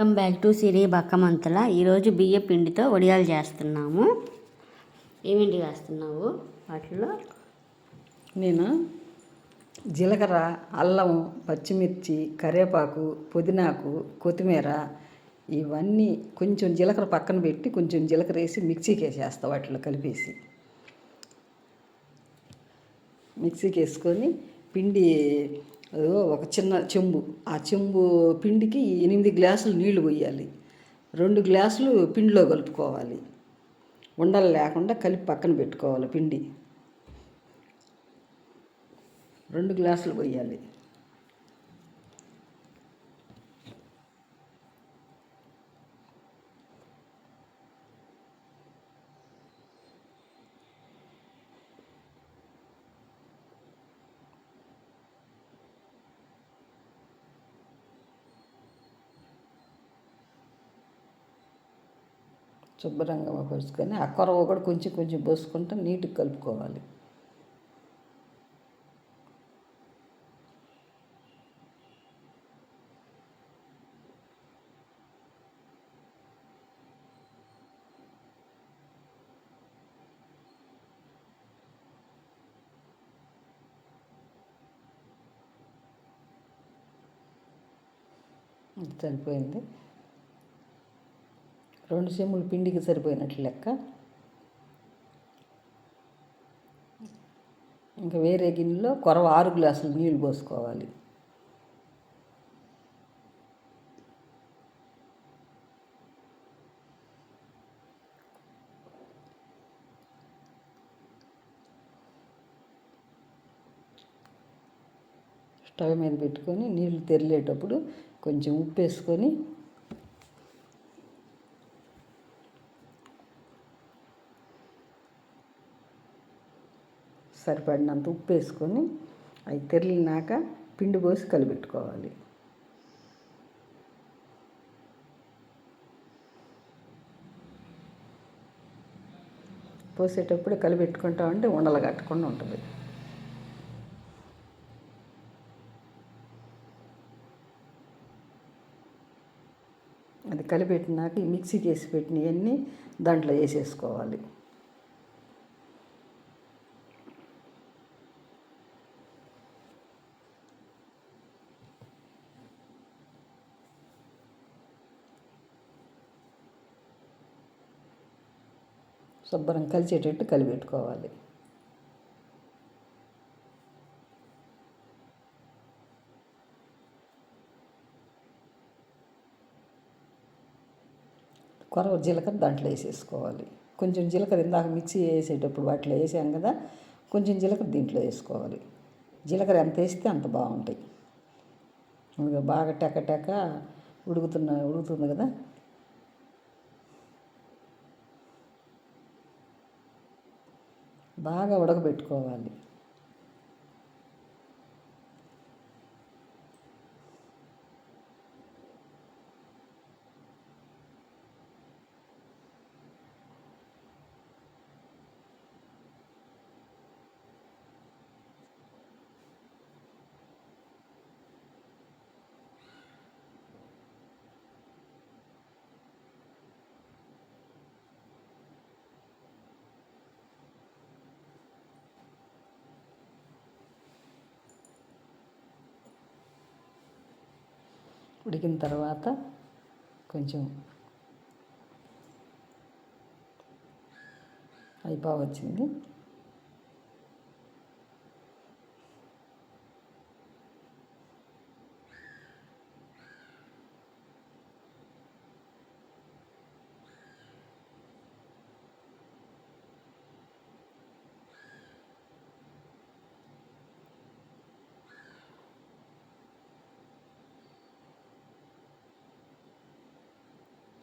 Welcome back to Siri Bakkamanthala. ఈరోజు బియ్య పిండితో వడియాలు చేస్తున్నాము. ఏమేంటి వేస్తున్నావు వాటిలో నేను జీలకర్ర అల్లం పచ్చిమిర్చి కరివేపాకు పుదీనాకు కొత్తిమీర ఇవన్నీ కొంచెం జీలకర్ర పక్కన పెట్టి కొంచెం జీలకర్ర వేసి మిక్సీకి వేసేస్తా వాటిలో కలిపేసి. మిక్సీకి వేసుకొని పిండి ఒక చిన్న చెంబు. ఆ చెంబు పిండికి ఎనిమిది గ్లాసులు నీళ్ళు పోయాలి. రెండు గ్లాసులు పిండిలో కలుపుకోవాలి. ఉండలు లేకుండా కలిపి పక్కన పెట్టుకోవాలి పిండి. రెండు గ్లాసులు పోయాలి. శుభ్రంగా పోసుకొని ఆ కొరవ కూడా కొంచెం కొంచెం పోసుకుంటూ నీట్గా కలుపుకోవాలి. సరిపోయింది. రెండు చెమ్ములు పిండికి సరిపోయినట్లు లెక్క. ఇంకా వేరే గిన్నెలో కొరవ ఆరు గ్లాసులు నీళ్ళు పోసుకోవాలి. స్టవ్ మీద పెట్టుకొని నీళ్ళు తెరిలేటప్పుడు కొంచెం ఉప్పు వేసుకొని సరిపడినంత ఉప్పు వేసుకొని అవి తెరిలినాక పిండి పోసి కలిపెట్టుకోవాలి. పోసేటప్పుడు కలిపెట్టుకుంటా ఉంటే ఉండలు కట్టకుండా ఉంటుంది. అది కలిపెట్టినాక మిక్సీకి వేసి పెట్టినవన్నీ దాంట్లో వేసేసుకోవాలి. శుభ్రం కలిసేటట్టు కలిపెట్టుకోవాలి. కొరవ జీలకర్ర దాంట్లో వేసేసుకోవాలి. కొంచెం జీలకర్ర ఇందాక మిక్సీ వేసేటప్పుడు వాటిలో వేసాం కదా కొంచెం జీలకర్ర దీంట్లో వేసుకోవాలి. జీలకర్ర ఎంత వేస్తే అంత బాగుంటాయి. ఇంకా బాగా టెక టెక ఉడుకుతున్న ఉడుకుతుంది కదా బాగా ఉడకబెట్టుకోవాలి. ఉడికిన తర్వాత కొంచెం అయిపో వచ్చింది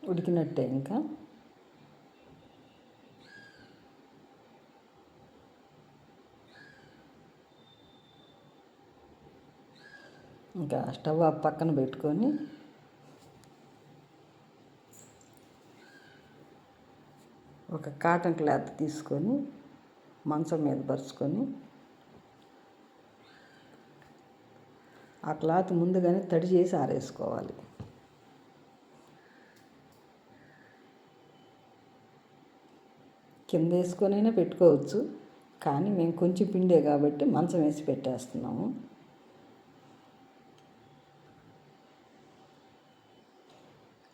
ఉడికినట్టే ఇంకా. ఇంకా స్టవ్ ఆ పక్కన పెట్టుకొని ఒక కాటన్ క్లాత్ తీసుకొని మంచం మీద పరుచుకొని ఆ క్లాత్ ముందుగానే తడి చేసి ఆరేసుకోవాలి. కింద వేసుకొనైనా పెట్టుకోవచ్చు. కానీ మేము కొంచెం పిండే కాబట్టి మంచం వేసి పెట్టేస్తున్నాము.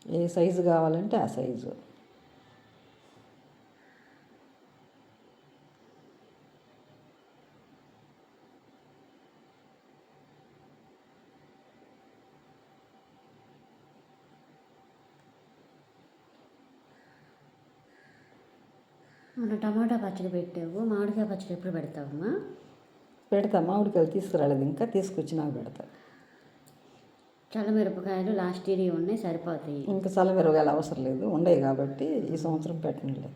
ఏ సైజు కావాలంటే ఆ సైజు. మన టమాటా పచ్చడి పెట్టావు మామిడికాయ పచ్చడి ఎప్పుడు పెడతావమ్మా? పెడతా. మామిడికాయలు తీసుకురాలేదు ఇంకా తీసుకొచ్చినాక పెడతా చల్లమిరపకాయలు లాస్ట్ ఇయర్ ఉన్నాయి సరిపోతాయి. ఇంకా చల్లమిరగాయలు అవసరం లేదు ఉండవు కాబట్టి ఈ సంవత్సరం పెట్టనులే.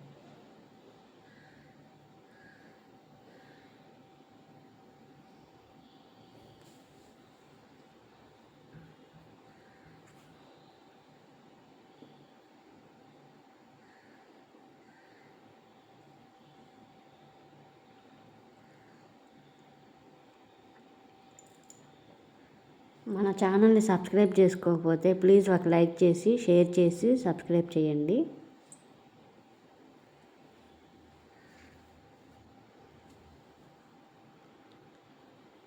మన ఛానల్ని సబ్స్క్రైబ్ చేసుకోకపోతే ప్లీజ్ ఒక లైక్ చేసి షేర్ చేసి సబ్స్క్రైబ్ చేయండి.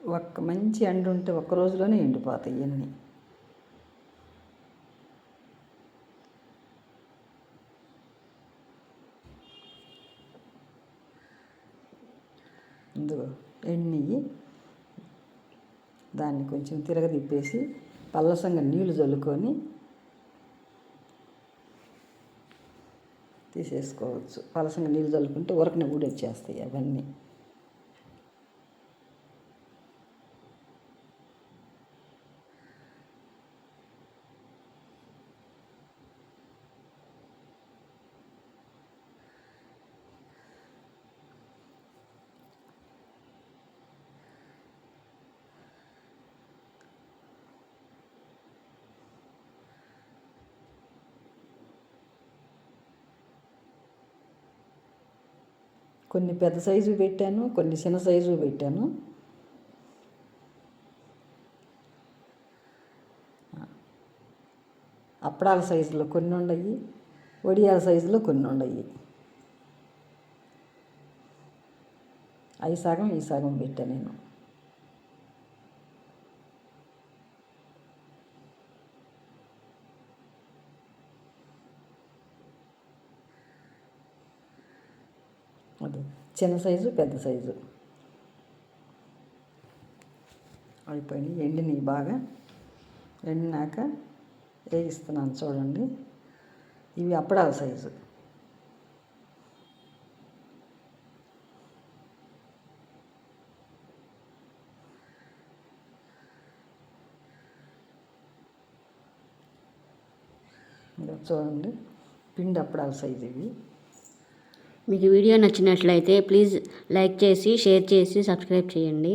ఒక్క మంచి ఎండ ఉంటే ఒక్క రోజులోనే ఎండిపోతాయి ఇవన్నీ ఇందులో ఎన్ని? దాన్ని కొంచెం తిరగదిప్పేసి పల్లసంగా నీళ్ళు చల్లుకొని తీసేసుకోవచ్చు. పలసంగా నీళ్ళు చల్లుకుంటే ఉరకన ఊడొచ్చేస్తాయి అవన్నీ. కొన్ని పెద్ద సైజు పెట్టాను కొన్ని చిన్న సైజు పెట్టాను. అప్పడాల సైజులో కొన్ని ఉండయి వడియాల సైజులో కొన్ని ఉండయి. అవి సగం ఈ సగం పెట్టాను నేను అది చిన్న సైజు పెద్ద సైజు. అయిపోయినాయి. ఎండిని బాగా. ఎండినాక వేగిస్తున్నాను చూడండి. ఇవి అప్పడాల సైజు. చూడండి. పిండి అప్పడాల సైజు ఇవి. మీకు వీడియో నచ్చినట్లయితే ప్లీజ్ లైక్ చేసి షేర్ చేసి సబ్స్క్రైబ్ చేయండి.